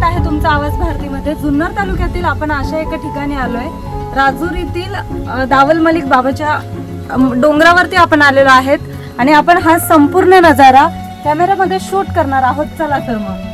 स्वागत आहे तुमचं आवाज भारतीमध्ये. जुन्नर तालुक्यातील आपण अशा एका ठिकाणी आलोय. राजुरीतील येथील दावल मलिक बाबाच्या डोंगरावरती आपण आलेलो आहेत. आणि आपण हा संपूर्ण नजारा कॅमेऱ्यामध्ये शूट करणार आहोत. चला तर मग.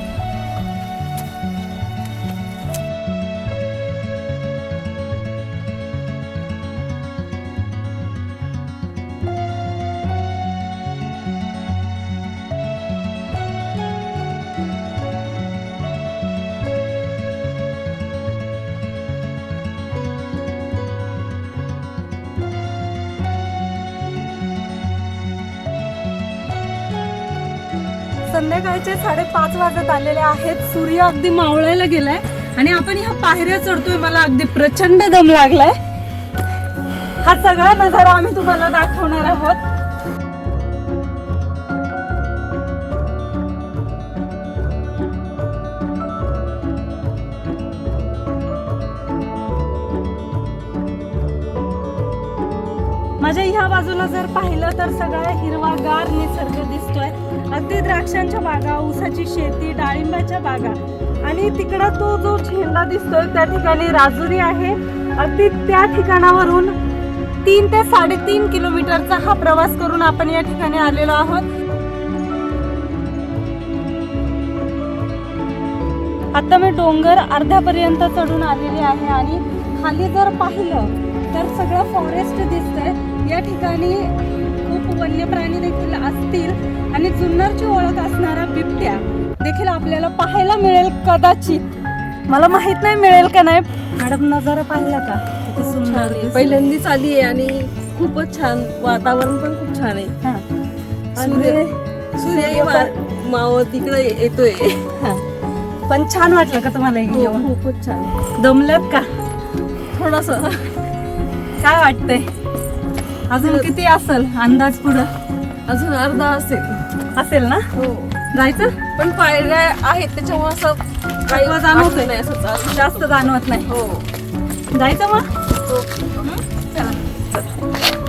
सकाळचे साडेपाच वाजत आलेले आहेत. सूर्य अगदी मावळायला गेलाय. आणि आपण ह्या पायऱ्या चढतोय. मला अगदी प्रचंड दम लागलाय. हा सगळा नजारा आम्ही तुम्हाला दाखवणार आहोत. माझ्या ह्या बाजूला जर पाहिलं तर सगळा हिरवागार निसर्ग दिसतोय. अगदी द्राक्षांच्या बागा ऊसाची शेती डाळिंबाच्या बागा. आणि तिकडं तो जो झेंडा दिसतोय त्या ठिकाणी राजुरी आहे. अगदी त्या ठिकाणावरून तीन ते साडेतीन किलोमीटरचा हा प्रवास करून आपण या ठिकाणी आलेलो आहोत. आता मी डोंगर अर्ध्यापर्यंत चढून आलेली आहे आणि खाली जर पाहिलं तर सगळं फॉरेस्ट दिसतंय. या ठिकाणी खूप वन्य प्राणी देखील असतील. आणि जुन्नरची ओळख असणारा बिबट्या देखील आपल्याला पाहायला मिळेल कदाचित. मला माहीत नाही मिळेल का नाही. मॅडम नजारा पाहिला का? किती सुंदर. पहिल्यांदाच आली आहे आणि खूपच छान वातावरण पण खूप छान आहे. हा. आणि सूर्य मा- मावळ तिकडे येतोय. पण छान वाटलं का तुम्हाला हे खूपच छान. दमलेत का? थोडस. काय वाटतंय? अजून किती असेल अंदाज पुढं? अजून अर्धा असेल. असेल ना? हो. जायचं? पण पायऱ्या आहेत त्याच्यामुळे असं काही थकवा. वाटत नाही असं चालू. जास्त जाणवत नाही. हो. जायचं मग? हो. चला.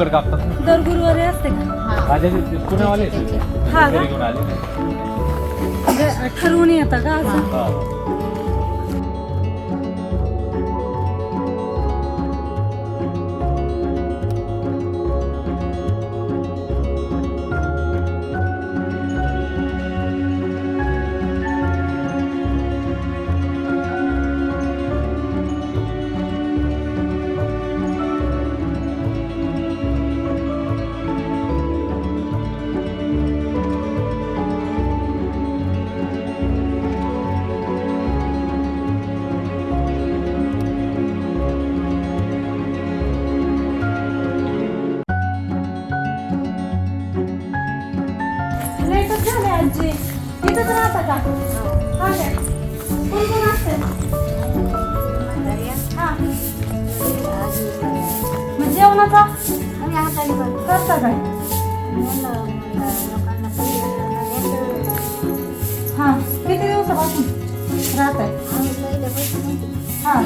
भोकड कापतात ना दर गुरुवारी असते का माझ्या ते पुण्यावाले आहेत. हा का? घरी घेऊन आले म्हणजे ठरवून येतं का असं हा. मग जेवणाचा करता काय? हा किती दिवसापासून? राहत आहे. हा.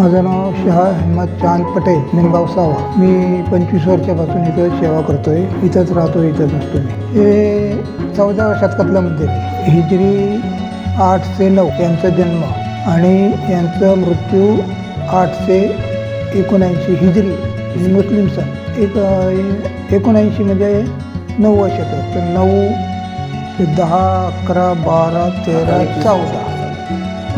माझं नाव शहा अहमद चांद पटेल निमगाव सावा. मी पंचवीस वर्षापासून इथं सेवा करतोय. इथंच राहतो इथंच असतो मी हे चौदाव्या शतकातलं मंदिर हिजरी आठ आठशे नऊ यांचा जन्म आणि यांचा मृत्यू आठशे एकोणऐंशी हिजरी मुस्लिम सण एक एकोणऐंशी म्हणजे नऊ शतक. तर नऊ ते दहा अकरा बारा तेरा चौदा.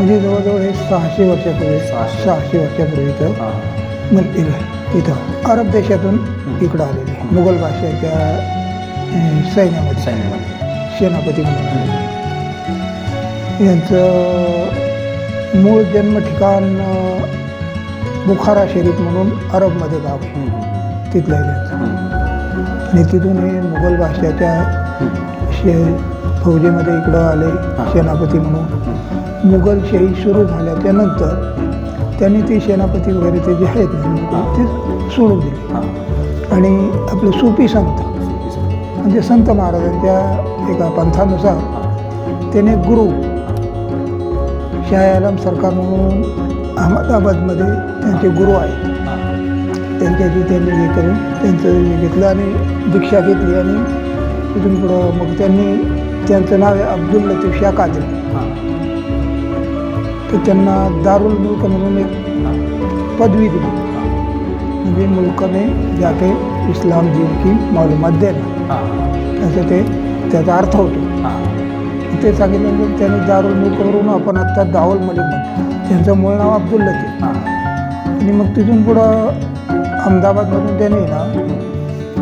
म्हणजे जवळजवळ हे सहाशे वर्षापूर्वी सहाशे. सहाशे वर्षापूर्वी इथं हां मंदिर आहे. इथं अरब देशातून इकडं आलेले मुघल भाषेच्या सैन्यामध्ये. सैन्यामध्ये. सेनापती म्हणून. यांचं मूळ जन्म ठिकाण बुखारा शरीफ म्हणून अरबमध्ये गाव आहे. तिथलं आहे त्यांचं. आणि तिथून हे मुघल भाषेच्या शे फौजेमध्ये इकडं आले. सेनापती म्हणून. मुघलशाही सुरू झाल्या त्यानंतर त्यांनी ते सेनापती वगैरे ते जे आहेत ते सोडून दिले. आणि आपले सोपी संत म्हणजे संत महाराजांच्या एका पंथानुसार त्याने गुरु शाह सरकार म्हणून अहमदाबादमध्ये त्यांचे गुरु आहेत. त्यांच्याशी त्यांनी हे करून त्यांचं हे घेतलं आणि दीक्षा घेतली आणि तिथून पुढं मग त्यांनी त्यांचं नाव आहे अब्दुल लतीफ शाह कादरी. तर त्यांना दारुल मुल्क म्हणून एक. पदवी दिली. म्हणजे मुल्क में जाके इस्लाम दिन की मालूमात देणं. असं ते त्याचा अर्थ होतो. ते सांगितल्यानंतर त्यांनी दारुल मुल्कवरून आपण आत्ता दावल मलिक म्हणतो त्यांचं मूळ नाव अब्दुल लतीफ हां. आणि मग तिथून पुढं अहमदाबादमधून त्याने ना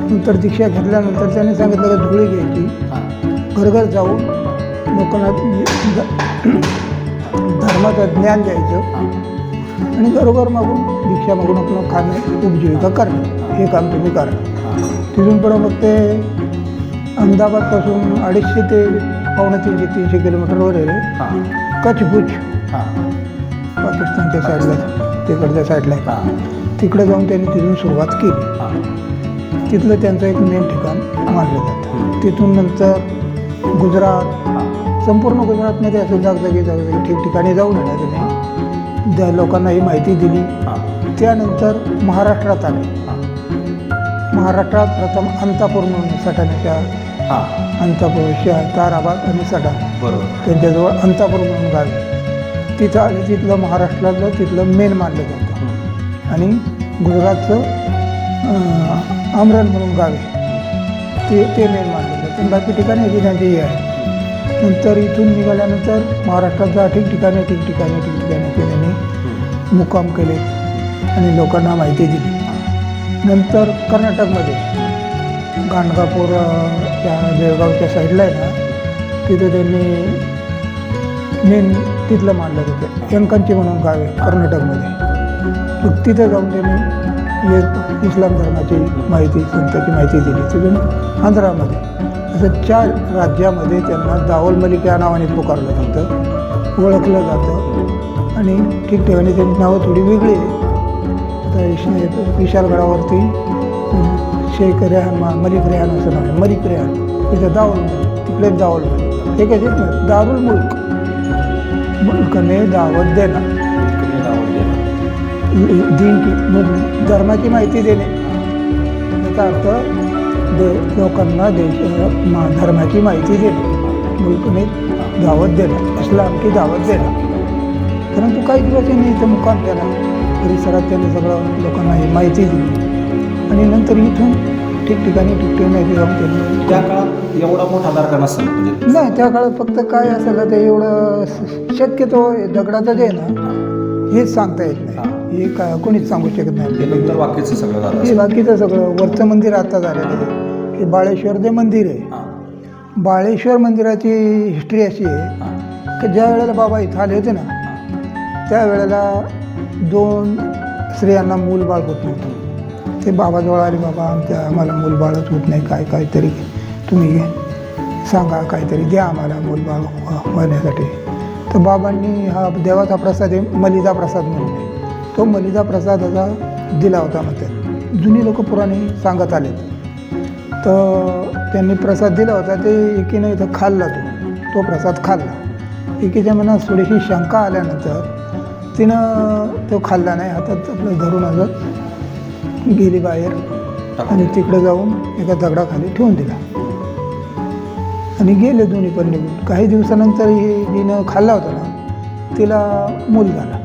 नंतर दीक्षा घेतल्यानंतर त्याने सांगितलं की धुळी घ्यायची हां. घरघर जाऊन लोकांना धर्माचं ज्ञान द्यायचं. आणि घरोघर मागून दीक्षा मागून आपलं खाणं उपजीविका करणं हे काम तुम्ही करा. तिथून पुढं मग ते अहमदाबादपासून अडीचशे ते पावणे तीनशे तीनशे किलोमीटरवर आहे हां. पाकिस्तानच्या साईडला तिकडच्या साईडला आहे. तिकडे जाऊन त्यांनी तिथून सुरुवात केली. तिथलं त्यांचं एक मेन ठिकाण मानलं जातं. तिथून नंतर गुजरात. संपूर्ण गुजरातमध्ये असं जागजागी जागजागी ठिकठिकाणी जाऊन येणार त्यांनी त्या लोकांना ही माहिती दिली. त्यानंतर महाराष्ट्रात आले. महाराष्ट्रात प्रथम अंतापूर म्हणून सटाण्याच्या. अंतापूर शा ताराबाद आणि सटा बरोबर त्यांच्याजवळ अंतापूर म्हणून गाव. तिथं आले तिथलं महाराष्ट्रातलं तिथलं मेन मानलं जातं. आणि गुजरातचं आमरण म्हणून गाव आहे ते ते मेन मानलं जातं बाकी ठिकाणी याची त्यांची हे आहे नंतर इथून निघाल्यानंतर महाराष्ट्राच्या ठिकठिकाणी ठिकठिकाणी ठिकठिकाणी ते त्यांनी. मुक्काम केले आणि लोकांना माहिती दिली. नंतर कर्नाटकमध्ये गाणगापूर त्या बेळगावच्या साईडला आहे ना तिथं त्यांनी मेन तिथलं मानलं होतं यंकांची म्हणून गाव आहे कर्नाटकमध्ये. मग तिथं जाऊन त्यांनी इस्लाम धर्माची माहिती संतांची माहिती दिली. तिथून आंध्रामध्ये. चार राज्यामध्ये त्यांना दावल मलिक या नावाने पुकारलं जातं ओळखलं जातं आणि ठिकठिकाणी त्यांची नावं थोडी वेगळी आहे आता विश- विशालगडावरती शेख रेहान मा- मलिक रेहान असं नाव आहे. मलिक रेहान. तिथं दावल मलिक तिकडे दावल मलिक हे कसे दारुल मुल्क. मुल्कने दावत देणं. दिन की धर्माची माहिती देणे. याचा अर्थ दे लोकांना देश मा धर्माची माहिती देणे मुलकने दावत देणं की दावत देणं परंतु काही दिवस त्यांनी इथं मुक्काम केला. परिसरात त्यांनी सगळं लोकांना ही माहिती दिली. आणि नंतर इथून ठिकठिकाणी ठिकठिकाणी माहिती जाऊन त्यांनी त्या काळात एवढा मोठा दर्गा नसेल म्हणजे? नाही त्या काळात फक्त काय असेल ते एवढं शक्यतो दगडाचं जे आहे ना हेच सांगता येत. नाही. हे काय कोणीच सांगू शकत नाही वाक्याचं सगळं झालं हे. बाकीचं सगळं वरचं मंदिर आता झालेलं आहे हे बाळेश्वर जे मंदिर आहे. बाळेश्वर मंदिराची हिस्ट्री अशी आहे. की ज्या वेळेला बाबा इथं आले होते ना त्यावेळेला दोन स्त्रियांना मूल बाळ होत नव्हतं ते बाबाजवळ आले बाबा आमच्या आम्हाला मूल बाळच होत नाही काय काहीतरी तुम्ही सांगा काहीतरी द्या आम्हाला मूल बाळ होण्यासाठी तर बाबांनी हा देवाचा प्रसाद आहे मलिदा प्रसाद म्हणून. तो मलिदा प्रसादाचा दिला होता म्हणतात. जुनी लोक पुराणे सांगत आलेत. तर त्यांनी प्रसाद दिला होता ते एकीनं इथं खाल्ला तो. तो प्रसाद खाल्ला. एकीच्या मनात थोडीशी शंका आल्यानंतर तिनं तो खाल्ला नाही. हातात आपलं धरून असत गेली बाहेर आणि तिकडे जाऊन एका दगडाखाली ठेवून दिला. आणि गेले दोन्ही पण निघून. काही दिवसानंतर हे जिनं खाल्ला होता ना तिला मूल झाला.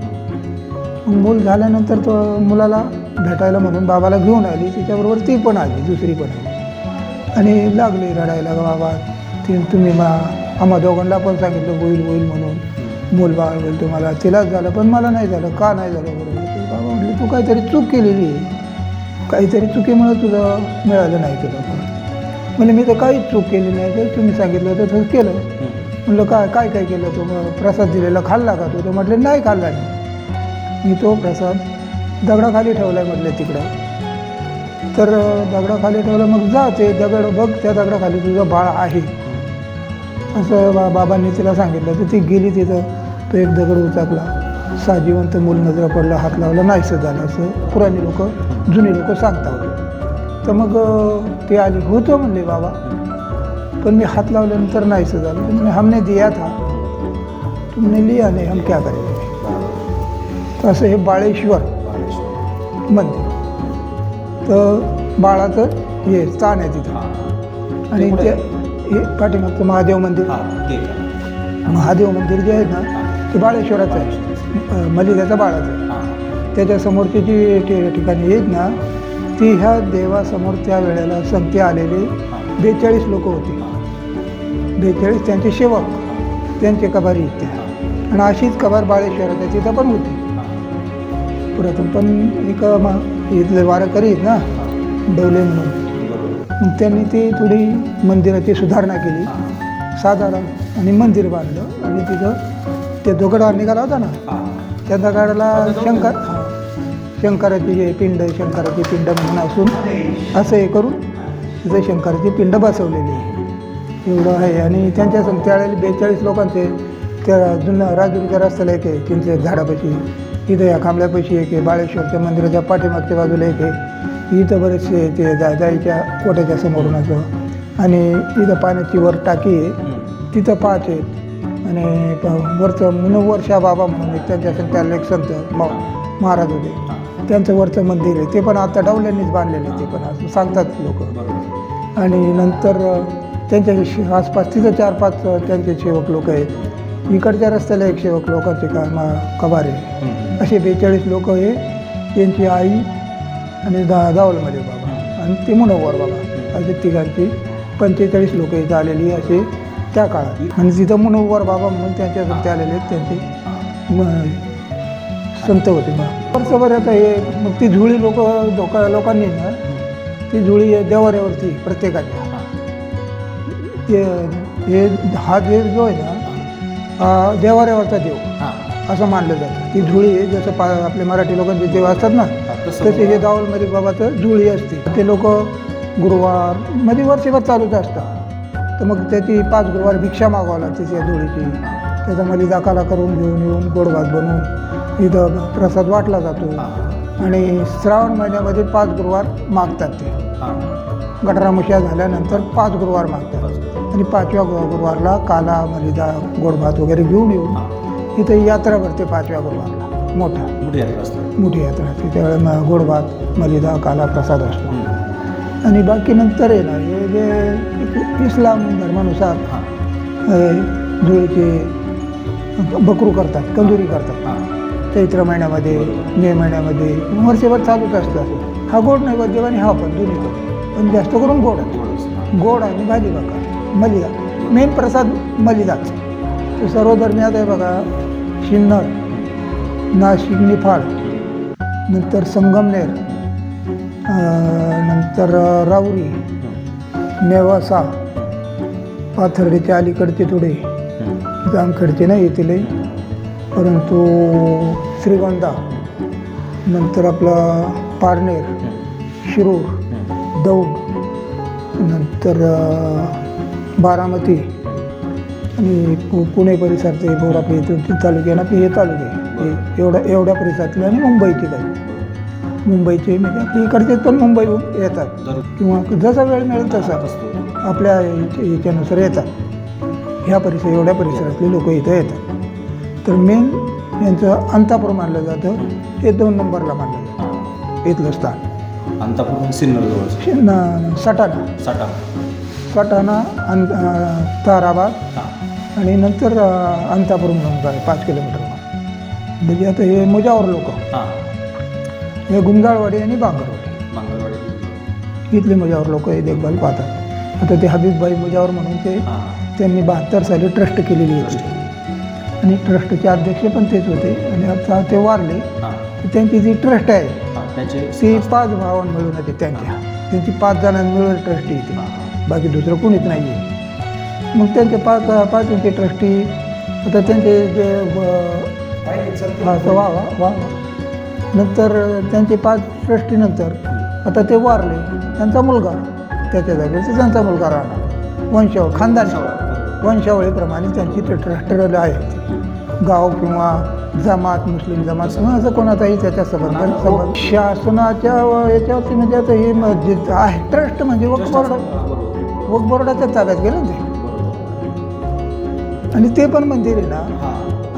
मूल झाल्यानंतर तो मुलाला भेटायला म्हणून बाबाला घेऊन आली. तिच्याबरोबर ती पण आली दुसरी पण आली. आणि लागली रडायला "ग बाबा ती तुम्ही मा आम्हा दोघांना पण सांगितलं होईल होईल म्हणून. मूल बाळ होईल तुम्हाला. तिलाच झालं पण मला नाही झालं. का नाही झालं बरोबर बाबा म्हटले तू काहीतरी चूक केलेली आहे. काहीतरी चुकीमुळे तुझं मिळालं नाही तुला. पण म्हणजे मी तर काहीच चूक केली नाही. तर तुम्ही सांगितलं तर तसं केलं. म्हणलं काय काय काय केलं? तू प्रसाद दिलेला खाल्ला का तू? तर म्हटले नाही खाल्ला नाही मी तो प्रसाद दगडाखाली ठेवला आहे म्हटलं तिकडं. तर दगडाखाली ठेवला मग जा ते दगड बघ त्या दगडाखाली तुझं बाळ आहे. असं बा बाबांनी तिला सांगितलं तर ती गेली तिथं तो एक दगड उचाकला. साजीवंत मूल नजर पडला हात लावला नाहीसं झालं असं. पुराणी लोक जुनी लोक सांगतात. तर मग ते आली होतो म्हणले बाबा. पण मी हात लावल्यानंतर नाहीसं झालं. तर हमने दिया था. तुमने लिया नाही हम क्या करेंगे? असं हे बाळेश्वर मंदिर. तर बाळाचं हे स्थान आहे तिथं. आणि ते हे पाठीमागचं महादेव मंदिर. महादेव मंदिर जे आहे ना ते बाळेश्वराचं आहे. मलिदाचं बाळाचं आहे. त्याच्यासमोरची जी ठिकाणी आहेत ना ती ह्या देवासमोर त्या वेळेला संगते आलेले बेचाळीस लोक होते. बेचाळीस त्यांचे सेवक. त्यांचे कबारी इथे. आणि अशीच कबार बाळेश्वराच्या तिथं पण होती. पुरातन. पण एक इथले वारकरी आहेत ना डवले म्हणून. त्यांनी ती थोडी मंदिराची सुधारणा केली. साधारण आणि मंदिर बांधलं आणि तिथं ते दगडा निघाला होता ना त्या दगडाला शंकर शंकराची जे पिंड शंकराची पिंड म्हणून असून असं हे करून तिथं शंकराची पिंड बसवलेली आहे. एवढं आहे. आणि त्यांच्या त्यावेळेला बेचाळीस लोकांचे त्या जुन्या राजुरीच्या रस्त्याला एक आहे चिंचे झाडापाशी इथं या खांबल्यापाशी एक आहे बाळेश्वरच्या मंदिराच्या पाठीमागच्या बाजूला एक आहे. इथं बरेचसे ते जा जाईच्या कोट्याच्या समोरून असं. आणि इथं पाण्याची वर टाकी आहे. तिथं पाच आहेत. आणि वरचं मुनव्वर शाह बाबा म्हणून एक त्यांच्या त्याला एक संत म- महाराज होते. त्यांचं वरचं मंदिर आहे. ते पण आता डावल्यांनीच बांधलेलं आहे. ते पण असं सांगतात लोक. आणि नंतर त्यांच्या आसपास तिथं चार पाच त्यांचे सेवक लोक आहेत. इकडच्या रस्त्याला एक सेवक लोकांचे का मा कबारे. असे बेचाळीस लोक हे त्यांची आई आणि दा दावलमध्ये बाबा. आणि ते मुनव्वर बाबा. असे तिघांची पंचेचाळीस लोक इथं आलेली असे त्या काळात. आणि तिथं मुनव्वर बाबा म्हणून त्यांच्या ते आलेले आहेत त्यांचे म- संत होते मग वर्षभर आता हे मग ती झुळी लोक लोका लोकांनी ना ती झुळी देवाऱ्यावरती प्रत्येकाच्या. ते हे हा देव जो आहे ना देवाऱ्यावरचा देव. असं मानलं जातं. ती झुळी आहे जसं पा आपले मराठी लोकांचे देव असतात ना तसे हे दावलमध्ये बाबाचं जुळी असते. ते लोक गुरुवारमध्ये वर्षभर चालूच असतात. तर मग त्याची पाच गुरुवार भिक्षा मागावं लागते त्या धुळीची. त्याचा मलिदा काला करून घेऊन येऊन गोड भात बनवून इथं प्रसाद वाटला जातो. आणि श्रावण महिन्यामध्ये पाच गुरुवार मागतात ते. गटरामुशा झाल्यानंतर पाच गुरुवार मागतात. आणि पाचव्या गुरुवारला काला मलिदा गोड भात वगैरे घेऊन येऊन इथं यात्रा भरते पाचव्या गुरुवारला. मोठा. मोठी यात्रा असते. मोठी यात्रा असते. त्यावेळेला म- गोड भात मलिदा काला प्रसाद असतो. आणि बाकी नंतर आहे ना हे जे इस्लाम धर्मानुसार अ, जुळीचे बकरू करतात कंदुरी करतात. चैत्र महिन्यामध्ये मे महिन्यामध्ये वर्षभर चालूच असतं. असं. हा गोड नैवेद्य आणि हा पण दोन्ही पण. पण जास्त करून गोड गोड आणि भाजी भाकर मलिदा. मेन प्रसाद मलिदाच तो सर्व धर्मियात आहे बघा. शिन्नर नाशिक निफाड नंतर संगमनेर. नंतर राऊरी. नेवासा. पाथर्डीच्या अलीकडचे थोडे. जामखेडचे नाही येतील परंतु श्रीगोंदा. नंतर आपला पारनेर. शिरूर. दौंड. नंतर बारामती आणि पु पुणे परिसरचे भोर आपले तालुके ना ते हे तालुके. हे एवढ्या एवढ्या परिसरातले आणि मुंबईचे काही. मुंबईचे म्हणजे आपल्या इकडचे पण मुंबई येतात. किंवा जसा वेळ मिळेल तसा आपल्या ह्याच्यानुसार येतात. ह्या परिसर एवढ्या परिसरातले लोक इथं येतात. तर मेन यांचं अंतापूर मानलं जातं. हे दोन नंबरला मानलं जातं. इथलं स्थान. अंतापूर सिन्नर न- सटाणा. साठा सटाणा अन अं, ताराबाद आणि नंतर अंतापूर म्हणून काय पाच किलोमीटर म्हणजे आता हे मुजावर लोक. हां. हे गुंजाळवाडी आणि बांगरवाडी. मंगळवाडी इथले मुजावर लोक हे देखभाल पाहतात. आता ते हबीबबाई मुजावर म्हणून ते हां. त्यांनी बहात्तर साली ट्रस्ट केलेली होती. आणि ट्रस्टचे अध्यक्ष पण तेच होते. आणि आता ते वारले. हां. तर त्यांची जी ट्रस्ट आहे हां त्याचे ती पाच भावां मिळून येते त्यांच्या. त्यांची पाच जणांनी मिळून ट्रस्टी येते. बाकी दुसरं कोणीच नाही आहे मग त्यांचे पाच पाचचे ट्रस्टी आता त्यांचे जे वा वा वा नंतर त्यांचे पाच ट्रस्टीनंतर आता ते वारले त्यांचा मुलगा. त्याच्या जागेचा त्यांचा मुलगा राहणार. वंशावळ खानदानी वंशावळीप्रमाणे त्यांची ते ट्रस्ट आहेत. गाव किंवा जमात मुस्लिम जमात किंवा असं कोणाचाही त्याच्या संबंध संबंध. शासनाच्या याच्यावरती म्हणजे आता हे मस्जिद आहे. ट्रस्ट म्हणजे वक्फ बोर्ड वक्फ बोर्डाच्या ताब्यात गेलं ना ते. आणि ते पण मंदिर आहे ना.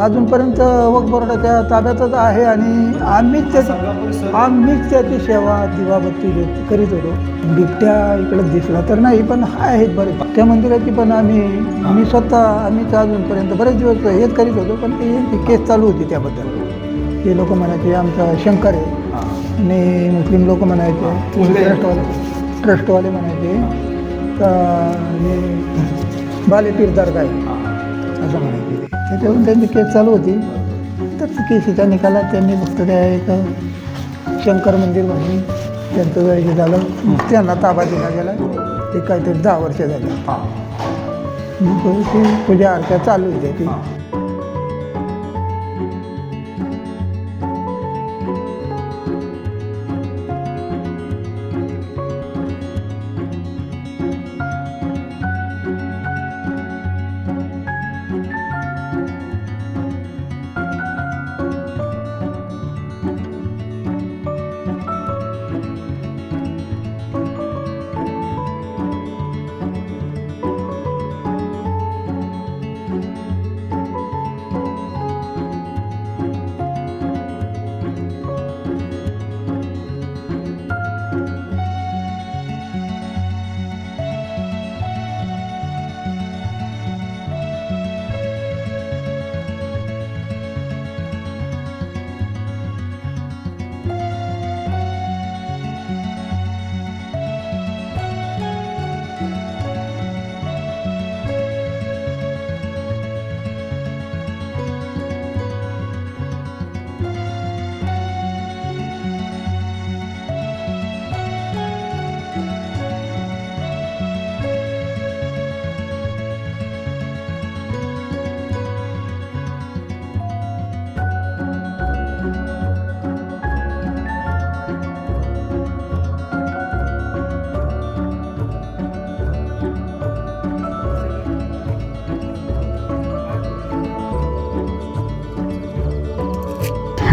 अजूनपर्यंत वक्फ बोर्डाच्या ताब्यातच आहे आणि आम्हीच त्याची आम्हीच त्याची सेवा दिवाबत्ती करीत होतो. बिबट्या इकडे दिसला तर नाही पण आहेत बरेच त्या मंदिराची पण आम्ही मी स्वतः आम्हीच अजूनपर्यंत बरेच दिवस हेच करीत होतो पण ते केस चालू होती त्याबद्दल. ते लोक म्हणायचे आमचा शंकर आहे. आणि मुस्लिम लोक म्हणायचे ट्रस्टवाले ट्रस्टवाले म्हणायचे हे बालेपीर दर्गा आहे असं म्हणायचे ते. त्याच्यावरून त्यांची केस चालू होती. तर ती केसीच्या निकालात त्यांनी फक्त त्या एक शंकर मंदिर म्हणून त्यांचं हे झालं. त्यांना ताबा दिला गेला. ते काहीतरी दहा वर्ष झाले. मग ती पूजा अर्चा चालू आहे ती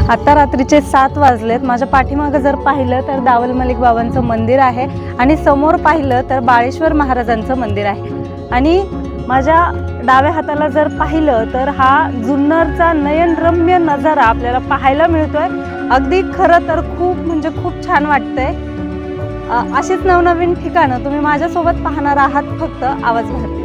आत्ता आता रात्रीचे सात वाजलेत. माझ्या पाठीमागं जर पाहिलं तर दावल मलिक बाबांचं मंदिर आहे आणि समोर पाहिलं तर बाळेश्वर महाराजांचं मंदिर आहे. आणि माझ्या डाव्या हाताला जर पाहिलं तर हा जुन्नरचा नयनरम्य नजारा आपल्याला पाहायला मिळतोय. अगदी खरं तर खूप म्हणजे खूप छान वाटतंय. अ, अशीच नवनवीन ठिकाणं तुम्ही माझ्यासोबत पाहणार आहात फक्त आवाज भारती.